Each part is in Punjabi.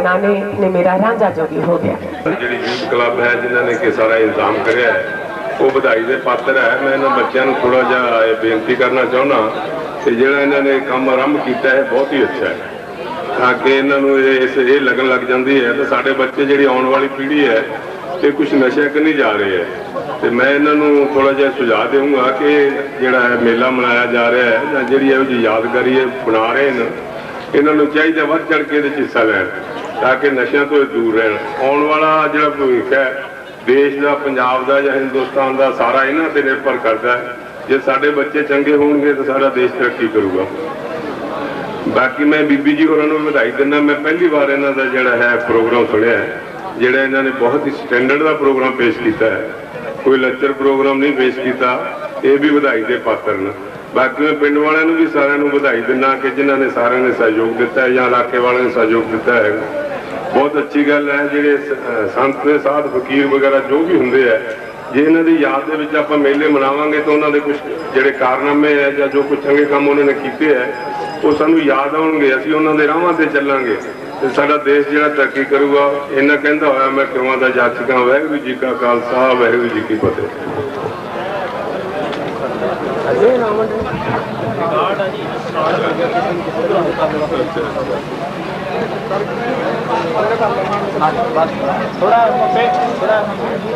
ਨਾਨੇ ਨੇ ਮੇਰਾ ਰਾਂਝਾ ਜੋਗੀ ਹੋ ਗਿਆ। ਜਿਹੜੀ ਯੂਥ ਕਲੱਬ ਹੈ, ਜਿਨ੍ਹਾਂ ਨੇ ਕਿ ਸਾਰਾ ਇੰਤਜ਼ਾਮ ਕਰਿਆ ਉਹ ਵਧਾਈ ਦੇ ਪਾਤਰ ਹੈ। ਮੈਂ ਇਹਨਾਂ ਬੱਚਿਆਂ ਨੂੰ ਥੋੜਾ ਜਿਹਾ ਬੇਨਤੀ ਕਰਨਾ ਚਾਹੁੰਦਾ ਕਿ ਜਿਹੜਾ ਇਹਨਾਂ ਨੇ ਕੰਮ ਆਰੰਭ ਕੀਤਾ ਹੈ, ਬਹੁਤ ਹੀ ਅੱਛਾ ਹੈ। ਤਾਂ ਕਿ ਇਹਨਾਂ ਨੂੰ ਇਸ, ਇਹ ਲੱਗਣ ਲੱਗ ਜਾਂਦੀ ਹੈ ਤਾਂ ਸਾਡੇ ਬੱਚੇ ਜਿਹੜੀ ਆਉਣ ਵਾਲੀ ਪੀੜ੍ਹੀ ਹੈ, ਤੇ ਕੁਝ ਨਸ਼ਿਆਂ ਕਰਨੀ ਜਾ ਰਹੇ ਹੈ। ਤੇ ਮੈਂ ਇਹਨਾਂ ਨੂੰ ਥੋੜਾ ਜਿਹਾ ਸੁਝਾਅ ਦੇਵਾਂਗਾ ਕਿ ਜਿਹੜਾ ਹੈ ਮੇਲਾ ਮਨਾਇਆ ਜਾ ਰਿਹਾ ਹੈ, ਜਾਂ ਜਿਹੜੀ ਇਹੋ ਜਿਹੀ ਯਾਦਗਾਰੀ ਹੈ ਬਣਾ ਰਹੇ ਨੇ ਇਹਨਾਂ ਨੂੰ ਚਾਹੀਦਾ ਵੱਧ ਚੜ ਕੇ ਇਹਦੇ 'ਚ ਹਿੱਸਾ ਲੈਣ। ਤਾਂ ਕਿ ਨਸ਼ਿਆਂ ਤੋਂ ਇਹ ਦੂਰ ਰਹਿਣ। ਆਉਣ ਵਾਲਾ ਜਿਹੜਾ ਭਵਿੱਖ ਹੈ, ਦੇਸ਼ ਦਾ, ਪੰਜਾਬ ਦਾ ਜਾਂ ਹਿੰਦੁਸਤਾਨ ਦਾ, ਸਾਰਾ ਇਹਨਾਂ ਤੇ ਨਿਰਭਰ ਕਰਦਾ ਹੈ। ਜੇ ਸਾਡੇ ਬੱਚੇ ਚੰਗੇ ਹੋਣਗੇ ਤਾਂ ਸਾਰਾ ਦੇਸ਼ ਤਰੱਕੀ ਕਰੂਗਾ। ਬਾਕੀ ਮੈਂ ਬੀਬੀ ਜੀ ਹੋਰਾਂ ਨੂੰ ਵਧਾਈ ਦਿੰਦਾ, ਮੈਂ ਪਹਿਲੀ ਵਾਰ ਇਹਨਾਂ ਦਾ ਜਿਹੜਾ ਹੈ ਪ੍ਰੋਗਰਾਮ ਸੁਣਿਆ ਜਿਹੜਾ ਇਹਨਾਂ ਨੇ ਬਹੁਤ ਹੀ ਸਟੈਂਡਰਡ ਦਾ ਪ੍ਰੋਗਰਾਮ ਪੇਸ਼ ਕੀਤਾ ਹੈ। ਕੋਈ ਲੈਕਚਰ ਪ੍ਰੋਗਰਾਮ ਨਹੀਂ ਪੇਸ਼ ਕੀਤਾ, ਇਹ ਵੀ ਵਧਾਈ ਦੇ ਪਾਤਰ ਨੇ। ਬਾਕੀ ਮੈਂ ਪਿੰਡ ਵਾਲਿਆਂ ਨੂੰ ਵੀ ਸਾਰਿਆਂ ਨੂੰ ਵਧਾਈ ਦਿੰਦਾ ਕਿ ਜਿਨ੍ਹਾਂ ਨੇ ਸਾਰਿਆਂ ਨੇ ਸਹਿਯੋਗ ਦਿੱਤਾ ਹੈ ਜਾਂ ਇਲਾਕੇ ਵਾਲਿਆਂ ਨੇ ਸਹਿਯੋਗ ਦਿੱਤਾ ਹੈ। ਬਹੁਤ ਅੱਛੀ ਗੱਲ ਹੈ, ਜਿਹੜੇ ਸੰਤ ਨੇ, ਸਾਧ ਫਕੀਰ ਵਗੈਰਾ ਜੋ ਵੀ ਹੁੰਦੇ ਆ, ਜੇ ਇਹਨਾਂ ਦੀ ਯਾਦ ਦੇ ਵਿੱਚ ਆਪਾਂ ਮੇਲੇ ਮਨਾਵਾਂਗੇ ਤਾਂ ਉਹਨਾਂ ਦੇ ਕੁਝ ਜਿਹੜੇ ਕਾਰਨਾਮੇ ਹੈ ਜਾਂ ਜੋ ਕੁਝ ਚੰਗੇ ਕੰਮ ਉਹਨਾਂ ਨੇ ਕੀਤੇ ਹੈ ਉਹ ਸਾਨੂੰ ਯਾਦ ਆਉਣਗੇ, ਅਸੀਂ ਉਹਨਾਂ ਦੇ ਰਾਹਾਂ ਤੇ ਚੱਲਾਂਗੇ। ਤੇ ਸਾਡਾ ਦੇਸ਼ ਜਿਹੜਾ ਤਰੱਕੀ ਕਰੂਗਾ ਇਹਨਾਂ ਕਹਿੰਦਾ ਹੋਇਆ, ਮੈਂ ਕਿਉਂ ਦਾ ਜਾਚਕਾਂ, ਵਾਹਿਗੁਰੂ ਜੀ ਕਾ ਖਾਲਸਾ, ਵਾਹਿਗੁਰੂ ਜੀ ਕੀ ਫਤਿਹ। ਬਸ ਬਸ ਥੋੜਾ ਪੇ ਥੋੜਾ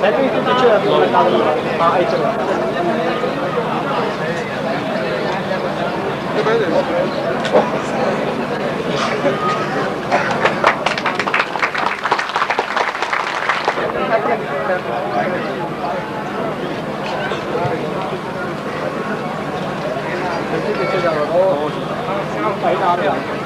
ਸੈਟਿੰਗ ਤੋਂ ਪਿੱਛੇ ਥੋੜਾ ਕਾਬਲ ਹਾਂ ਇਹ ਚਲੋ ਪਿੱਛੇ ਜਾਓ ਉਹ ਸਿਰਫ ਫਾਈਨ ਆ ਰਿਹਾ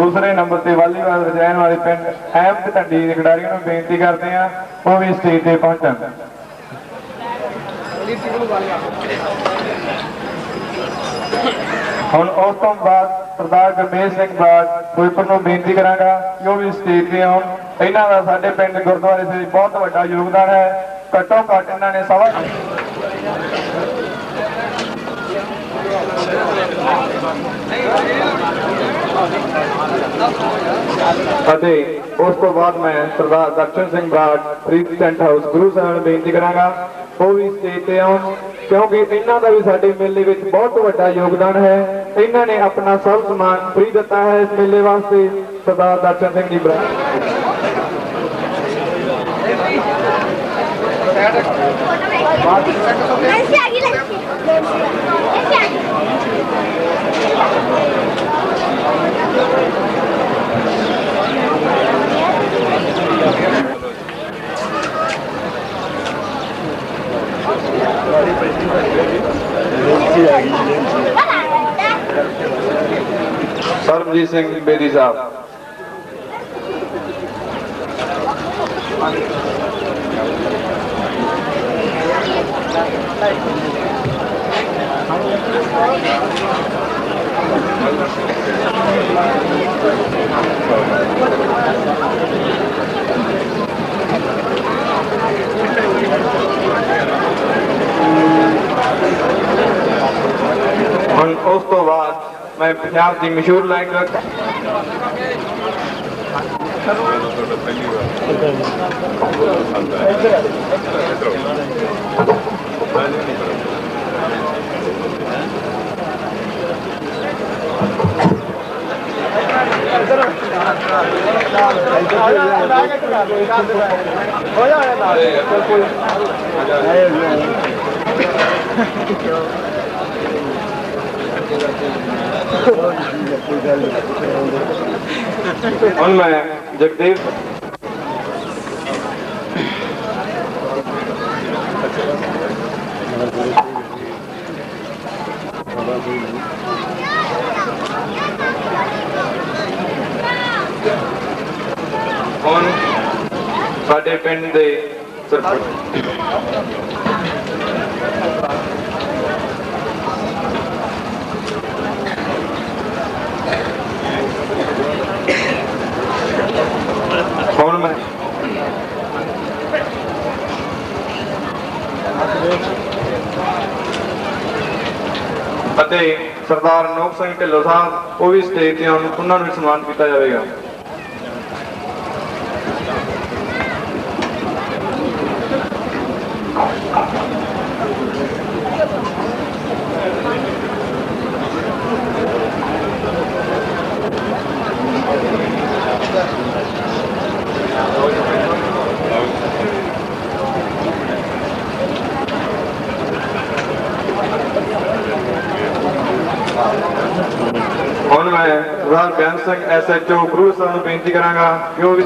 ਦੂਸਰੇ ਨੰਬਰ ਤੇ ਵਾਲੀਬਾਲ ਰਹਿਣ ਵਾਲੇ ਪਿੰਡ ਅਹਿਮਦ ਢੰਡੀ ਦੇ ਖਿਡਾਰੀਆਂ ਨੂੰ ਬੇਨਤੀ ਕਰਦੇ ਆ ਉਹ ਵੀ ਸਟੇਜ ਤੇ ਪਹੁੰਚਣ। ਹੁਣ ਉਸ ਤੋਂ ਬਾਅਦ ਸਰਦਾਰ ਗਰਮੇਸ਼ ਸਿੰਘ ਬਾਦ ਫਿਰੋਜ਼ਪੁਰ ਨੂੰ ਬੇਨਤੀ ਕਰਾਂਗਾ ਕਿ ਉਹ ਵੀ ਸਟੇਜ ਤੇ ਆਉਣ। ਇਹਨਾਂ ਦਾ ਸਾਡੇ ਪਿੰਡ ਗੁਰਦੁਆਰੇ ਦੇ ਬਹੁਤ ਵੱਡਾ ਯੋਗਦਾਨ ਹੈ। ਘੱਟੋ ਘੱਟ ਇਹਨਾਂ ਨੇ ਸਵਾ उस तो बाद मैं Sardar Darshan Singh broad free tent house Guru Sahib ने बेनती करा वो भी स्टेज पर आन क्योंकि इन्हों का भी साढ़े मेले बहुत व्डा योगदान है। इन्होंने अपना सब समान फ्री दिता है इस मेले वास्ते, सरदार दर्शन सिंह जी ब्राड ਸਰਬਜੀਤ ਸਿੰਘ ਬੇਦੀ ਸਾਹਿਬ। ਹਨ ਉਸ ਤੋਂ ਬਾਅਦ ਮੈਂ ਪੰਜਾਬ ਦੀ ਮਸ਼ਹੂਰ ਲੈਂਗੁਏਜ ਹੋ ਜਾਣਾ ਨਾਲ ਕੋਈ ਹੁਣ ਮੈਂ ਜਗਦੇਵ ਹੁਣ ਸਾਡੇ ਪਿੰਡ ਦੇ ਸਰਪੰਚ ਮੈਂ ਅਤੇ ਸਰਦਾਰ ਨੋਕ ਸਿੰਘ ਢਿੱਲੋਂ ਸਾਹਿਬ, ਉਹ ਵੀ ਸਟੇਜ ਤੇ ਆਉਣ, ਉਹਨਾਂ ਨੂੰ ਵੀ ਸਨਮਾਨ ਕੀਤਾ ਜਾਵੇਗਾ। ਹੁਣ ਮੈਂ ਸਰਦਾਰ ਬਿਆਨ ਸਿੰਘ ਐਸਐਚਓ ਗੁਰੂ ਸਾਹਿਬ ਨੂੰ ਬੇਨਤੀ ਕਰਾਂਗਾ ਕਿ ਉਹ